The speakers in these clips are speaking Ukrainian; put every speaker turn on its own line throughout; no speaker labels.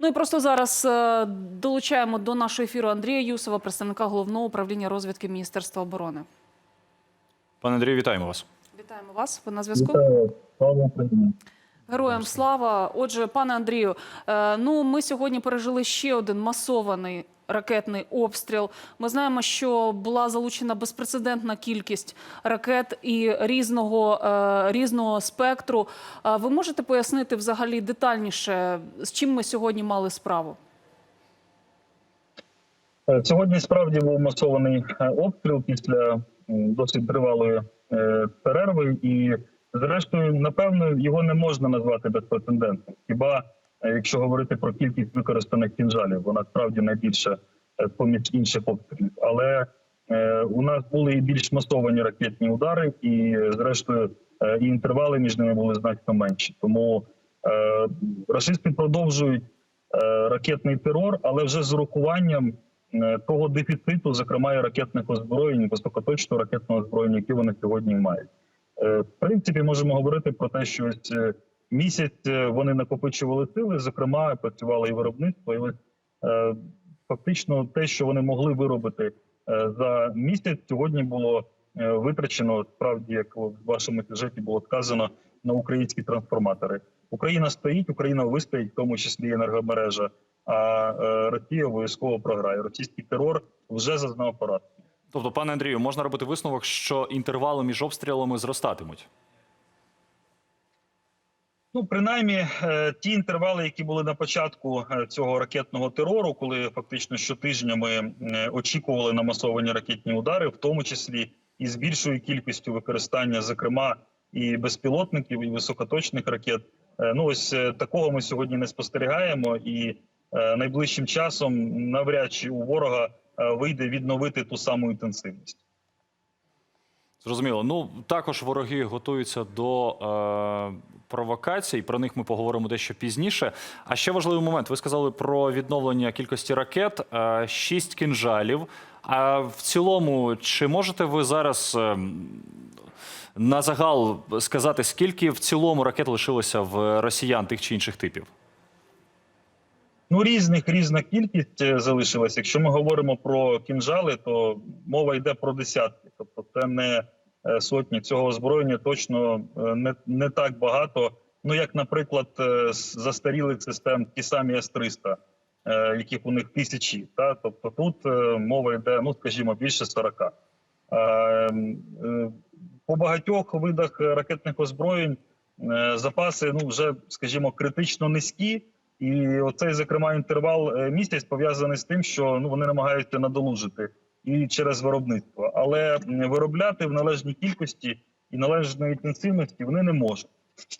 Ну і просто зараз е, долучаємо до нашого ефіру Андрія Юсова, представника головного управління розвідки Міністерства оборони.
Пане Андрію, вітаємо вас.
Вітаємо вас. Ви на зв'язку.
Вітаю, слава Україні.
Героям слава. Отже, пане Андрію, е, ну ми сьогодні пережили ще один масований ракетний обстріл. Ми знаємо, що була залучена безпрецедентна кількість ракет і різного, е, різного спектру. Е, Ви можете пояснити взагалі детальніше, з чим ми сьогодні мали справу?
Е, Сьогодні справді був масований обстріл після досить тривалої перерви, і зрештою, напевно, його не можна назвати безпрецедентним. Хіба якщо говорити про кількість використаних кінжалів, вона справді найбільша е, поміж інших обстрілів. Але е, у нас були і більш масовані ракетні удари, і зрештою е, і інтервали між ними були значно менші. Тому рашисти продовжують ракетний терор, але вже з урахуванням того дефіциту, зокрема і ракетних озброєнь, високоточного ракетного озброєння, які вони сьогодні мають. В принципі, можемо говорити про те, що ось місяць е, вони накопичували сили, зокрема, працювало і виробництво, і е, фактично те, що вони могли виробити е, за місяць, сьогодні було витрачено справді, як в вашому сюжеті було сказано, на українські трансформатори. Україна стоїть, Україна вистоїть, в тому числі енергомережа. А Росія обов'язково програє. Російський терор вже зазнав поразки.
Тобто, пане Андрію, можна робити висновок, що інтервали між обстрілами зростатимуть.
Ну, принаймні, е, ті інтервали, які були на початку е, цього ракетного терору, коли фактично щотижня ми е, очікували на масовані ракетні удари, в тому числі і з більшою кількістю використання, зокрема, і безпілотників, і високоточних ракет. Ну ось такого ми сьогодні не спостерігаємо, і найближчим часом навряд чи у ворога вийде відновити ту саму інтенсивність.
Зрозуміло. Ну також вороги готуються до е, провокацій. Про них ми поговоримо дещо пізніше. А ще важливий момент. Ви сказали про відновлення кількості ракет. Е, Шість кінжалів. А в цілому, чи можете ви зараз е, на загал сказати, скільки в цілому ракет лишилося в росіян тих чи інших типів?
Ну, різних різна кількість е, залишилась. Якщо ми говоримо про кінжали, то мова йде про десятки. Тобто, це не сотні цього озброєння точно е, не, не так багато. Ну, як, наприклад, е, застарілих систем, ті самі С-300, е, яких у них тисячі. Та? Тобто тут е, мова йде, ну скажімо, більше 40. Е, е, По багатьох видах ракетних озброєнь е, запаси ну вже, скажімо, критично низькі. І оцей, зокрема, інтервал е, місяць пов'язаний з тим, що ну вони намагаються надолужити і через виробництво, але виробляти в належній кількості і належної інтенсивності вони не можуть.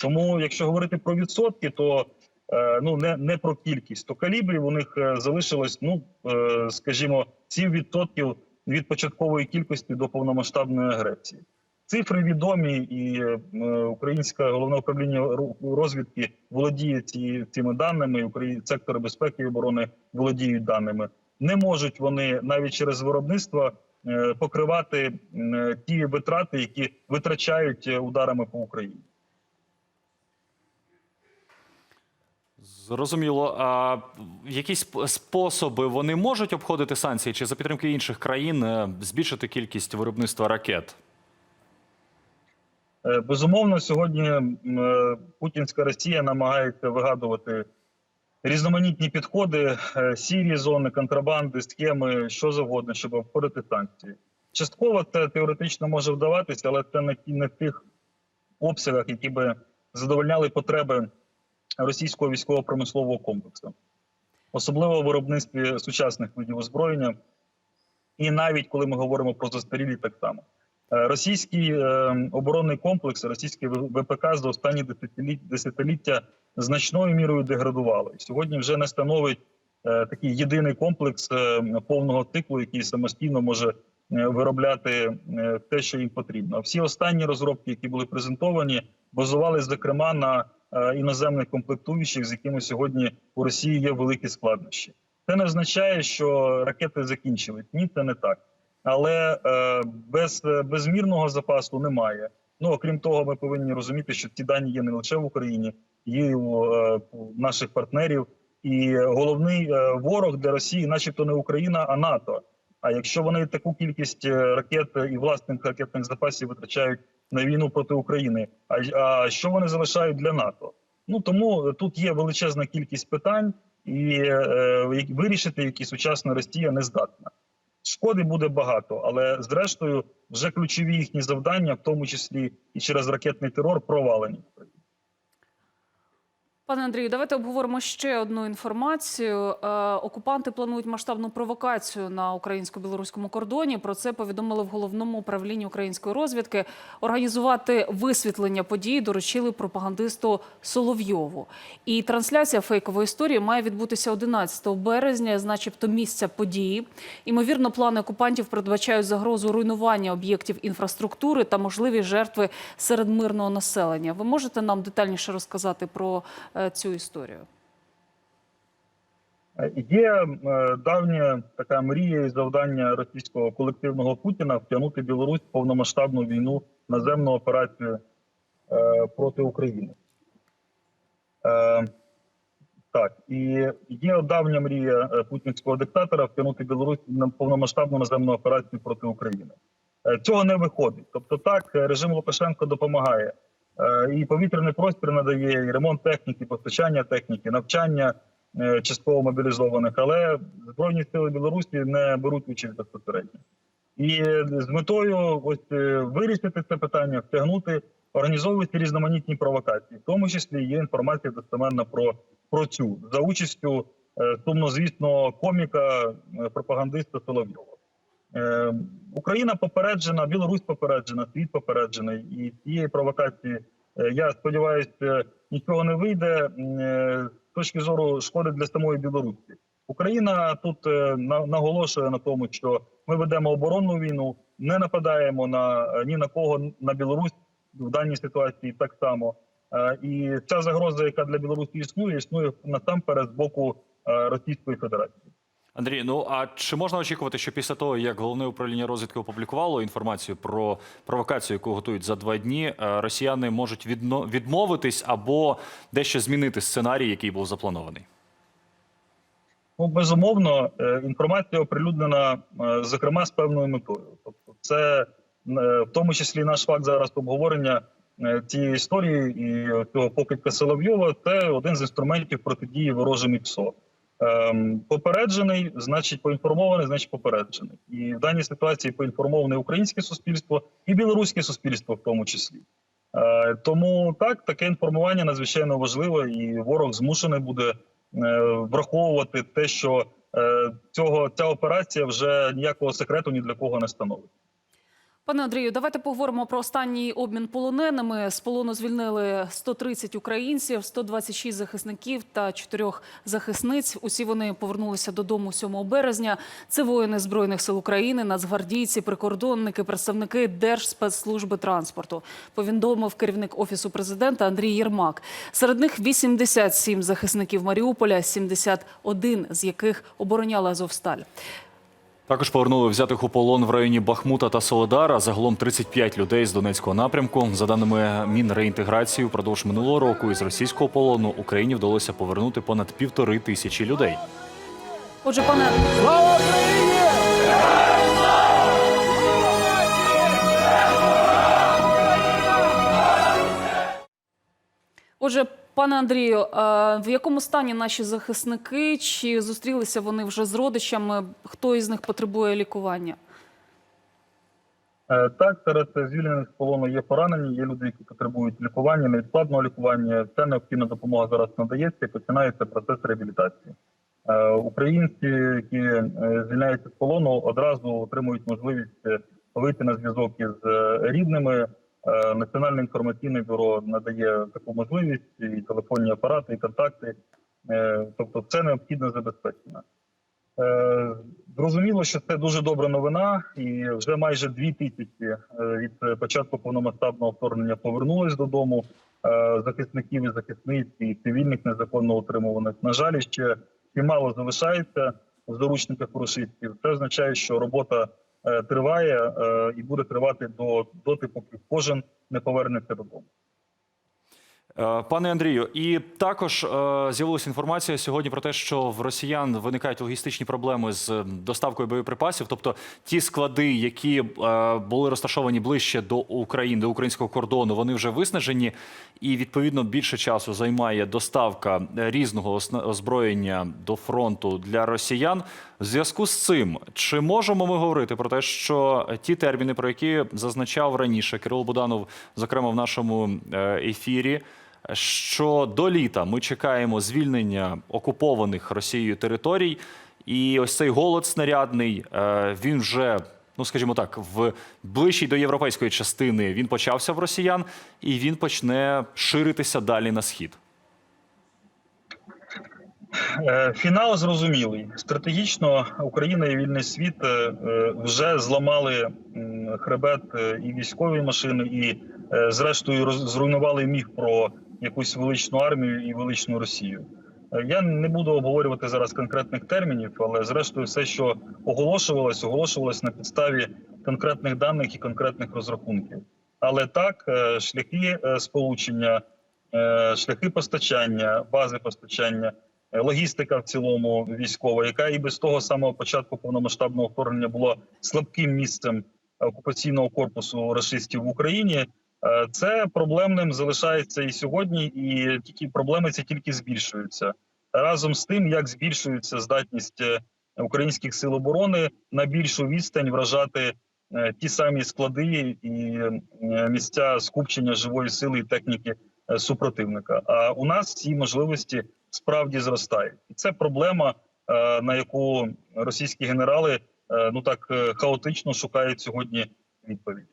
Тому, якщо говорити про відсотки, то е, ну не, не про кількість, то калібрів у них е, залишилось, ну е, скажімо, 7% від початкової кількості до повномасштабної агресії. Цифри відомі, і українське головне управління розвідки володіє ці, цими даними. Україн сектори безпеки і оборони володіють даними. Не можуть вони навіть через виробництво е, покривати ті витрати, які витрачають е, ударами по Україні.
Зрозуміло. А якісь способи вони можуть обходити санкції чи за підтримки інших країн е, збільшити кількість виробництва ракет?
Безумовно, сьогодні путінська Росія намагається вигадувати різноманітні підходи, е, сірі зони, контрабанди, схеми, що завгодно, щоб обходити санкції. Частково це теоретично може вдаватися, але це не, в тих обсягах, які би задовольняли потреби російського військово-промислового комплексу, особливо в виробництві сучасних видів озброєння, і навіть коли ми говоримо про застарілі, так само. Е, Російський е, оборонний комплекс, російський ВПК за останні десятиліття, значною мірою деградувало. І сьогодні вже не становить е, такий єдиний комплекс повного циклу, який самостійно може виробляти те, що їм потрібно. Всі останні розробки, які були презентовані, базувалися зокрема на іноземних комплектуючих, з якими сьогодні у Росії є великі складнощі. Це не означає, що ракети закінчились. Ні, це не так але е, без е, безмірного запасу немає. Ну окрім того, ми повинні розуміти, що ці дані є не лише в Україні, є і у, е, наших партнерів. І головний ворог для Росії, начебто, не Україна, а НАТО. А якщо вони таку кількість ракет і власних ракетних запасів витрачають на війну проти України, а, а що вони залишають для НАТО? Ну тому тут є величезна кількість питань, і е, вирішити, які сучасна Росія не здатна. Шкоди буде багато, але зрештою вже ключові їхні завдання, в тому числі і через ракетний терор, провалені.
Пане Андрію, давайте обговоримо ще одну інформацію. Е, окупанти планують масштабну провокацію на українсько-білоруському кордоні. Про це повідомили в головному управлінні української розвідки. Організувати висвітлення подій доручили пропагандисту Соловйову. І трансляція фейкової історії має відбутися 11 березня, начебто місця події. Імовірно, плани окупантів передбачають загрозу руйнування об'єктів інфраструктури та можливі жертви серед мирного населення. Ви можете нам детальніше розказати про е, цю історію?
Е, Є е, давня така мрія і завдання російського колективного Путіна втягнути Білорусь в повномасштабну війну наземну операцію е, проти України. Е, так, і є давня мрія е, путінського диктатора втягнути Білорусь на повномасштабну наземну операцію проти України. Е, Цього не виходить. Тобто, так, е, режим Лукашенко допомагає. Е, І повітряний простір надає, і ремонт техніки, постачання техніки, навчання е, частково мобілізованих, але збройні сили Білорусі не беруть участь безпосередньо. І з метою ось е, вирішити це питання, втягнути, організовуються різноманітні провокації. В тому числі є інформація достеменна про, про цю за участю сумнозвісного коміка, пропагандиста Соловйова. Е, Україна попереджена, Білорусь попереджена, світ попереджений, і цієї провокації е, я сподіваюся, нічого не вийде е, з точки зору шкоди для самої Білорусі. Україна тут е, на- наголошує на тому, що ми ведемо оборонну війну, не нападаємо на е, ні на кого на Білорусь в даній ситуації так само. Е, І ця загроза, яка для Білорусі існує, існує насамперед з боку е, Російської Федерації.
Андрій, ну а чи можна очікувати, що після того, як головне управління розвідки опублікувало інформацію про провокацію, яку готують за два дні, е, росіяни можуть відмовитись або дещо змінити сценарій, який був запланований?
Ну, безумовно, е, інформація оприлюднена, е, зокрема, з певною метою. Тобто, це в тому числі наш факт зараз обговорення цієї історії і цього покидька Соловйова. Це один з інструментів протидії ворожим ПСО. Ем, Попереджений, значить, поінформований, значить попереджений. І в даній ситуації поінформоване українське суспільство і білоруське суспільство, в тому числі. Е, Тому так, таке інформування надзвичайно важливе, і ворог змушений буде е, враховувати те, що е, цього ця операція вже ніякого секрету ні для кого не становить.
Пане Андрію, давайте поговоримо про останній обмін полоненими. З полону звільнили 130 українців, 126 захисників та 4 захисниць. Усі вони повернулися додому 7 березня. Це воїни збройних сил України, нацгвардійці, прикордонники, представники Держспецслужби транспорту. Повідомив керівник офісу президента Андрій Єрмак. Серед них 87 захисників Маріуполя, 71 з яких обороняли Азовсталь.
Також повернули взятих у полон в районі Бахмута та Солодара. Загалом 35 людей з Донецького напрямку. За даними Мінреінтеграції, впродовж минулого року із російського полону Україні вдалося повернути понад півтори тисячі людей.
Отже, пане Отже, пане Андрію, е, в якому стані наші захисники? Чи зустрілися вони вже з родичами? Хто із них потребує лікування?
Е, Так, серед звільнених з полону є поранені, є люди, які потребують лікування, невідкладного лікування. Ця необхідна допомога зараз надається і починається процес реабілітації. Е, Українці, які звільняються з полону, одразу отримують можливість вийти на зв'язок із рідними. Е, Національне інформаційне бюро надає таку можливість і телефонні апарати, і контакти. Е, Тобто, це необхідно забезпечено. Е, Зрозуміло, що це дуже добра новина, і вже майже дві тисячі від початку повномасштабного вторгнення повернулись додому захисників і захисниць і цивільних незаконно утримуваних. На жаль, ще чимало залишається в заручниках рушистів. Це означає, що робота триває е, і буде тривати до доти, поки кожен не повернеться додому.
Е, Пане Андрію, і також е, з'явилася інформація сьогодні про те, що в росіян виникають логістичні проблеми з доставкою боєприпасів. Тобто ті склади, які е, були розташовані ближче до України, до українського кордону, вони вже виснажені, і відповідно більше часу займає доставка різного озброєння до фронту для росіян. В зв'язку з цим, чи можемо ми говорити про те, що ті терміни, про які зазначав раніше Кирило Буданов, зокрема в нашому е, ефірі, що до літа ми чекаємо звільнення окупованих Росією територій, і ось цей голод снарядний е, він вже. Ну, скажімо так, в ближчій до європейської частини він почався в росіян, і він почне ширитися далі на схід.
Е, Фінал зрозумілий. Стратегічно Україна і вільний світ е, е, вже зламали хребет і військової машини, і зрештою зруйнували міф про якусь величну армію і величну Росію. Я не буду обговорювати зараз конкретних термінів, але зрештою, все, що оголошувалось, оголошувалось на підставі конкретних даних і конкретних розрахунків. Але так, шляхи сполучення, шляхи постачання, бази постачання, логістика в цілому військова, яка і без того самого початку повномасштабного вторгнення була слабким місцем окупаційного корпусу рашистів в Україні. е, Це проблемним залишається і сьогодні, і тільки проблеми ці тільки збільшуються разом з тим, як збільшується здатність е, українських сил оборони на більшу відстань вражати е, ті самі склади і е, місця скупчення живої сили і техніки е, супротивника. А у нас ці можливості справді зростає, і це проблема, е, на яку російські генерали е, ну так е, хаотично шукають сьогодні відповіді.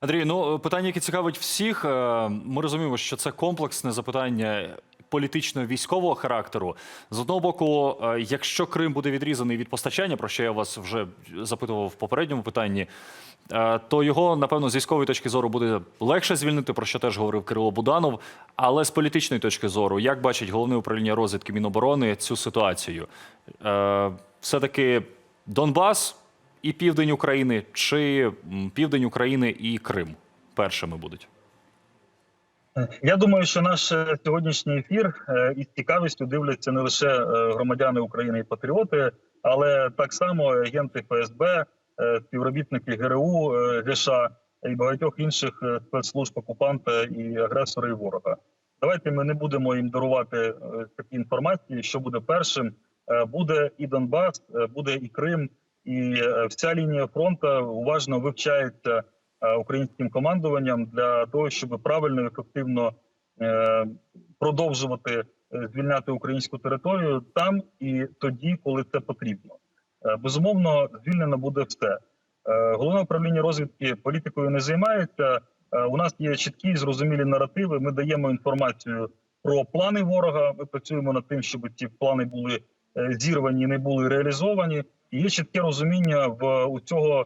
Андрій, ну питання, яке цікавить всіх. Ми розуміємо, що це комплексне запитання політичного військового характеру. З одного боку, е, якщо Крим буде відрізаний від постачання, про що я вас вже запитував в попередньому питанні, е, то його напевно з військової точки зору буде легше звільнити, про що теж говорив Кирило Буданов. Але з політичної точки зору, як бачить головне управління розвідки Міноборони цю ситуацію, Е, все таки Донбас і південь України, чи південь України і Крим першими будуть?
Я думаю, що наш е, сьогоднішній ефір е, із цікавістю дивляться не лише е, громадяни України і патріоти, але так само агенти ФСБ, е, співробітники ГРУ, е, ГШ і багатьох інших е, спецслужб окупанта і агресора і ворога. Давайте ми не будемо їм дарувати е, такі інформації, що буде першим. Е, Буде і Донбас, е, буде і Крим, і е, вся лінія фронту уважно вивчається е, українським командуванням для того, щоб правильно і ефективно е, продовжувати е, звільняти українську територію там і тоді, коли це потрібно. Е, Безумовно, звільнено буде все. Е, Головне управління розвідки політикою не займається. Е, У нас є чіткі і зрозумілі наративи. Ми даємо інформацію про плани ворога. Ми працюємо над тим, щоб ці плани були е, зірвані, не були реалізовані. І є чітке розуміння в у цього е,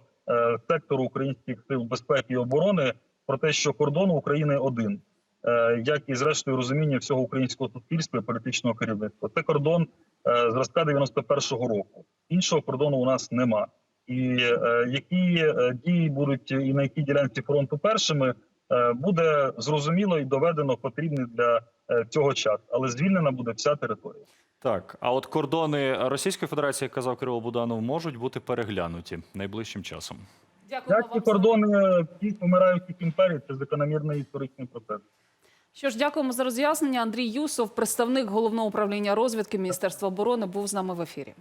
сектору українських сил безпеки і оборони про те, що кордон України один, е, як і зрештою розуміння всього українського суспільства і політичного керівництва. Це кордон е, зразка 91-го року. Іншого кордону у нас нема. І е, які е, дії будуть і на якій ділянці фронту першими, е, буде зрозуміло і доведено потрібний для е, цього час, але звільнена буде вся територія.
Так, а от кордони Російської Федерації, як казав Кирило Буданов, можуть бути переглянуті найближчим часом.
Дякую
Як і кордони всіх помираючих імперій, це закономірний історичний процес.
Що ж, дякуємо за роз'яснення. Андрій Юсов, представник головного управління розвідки Міністерства оборони, був з нами в ефірі.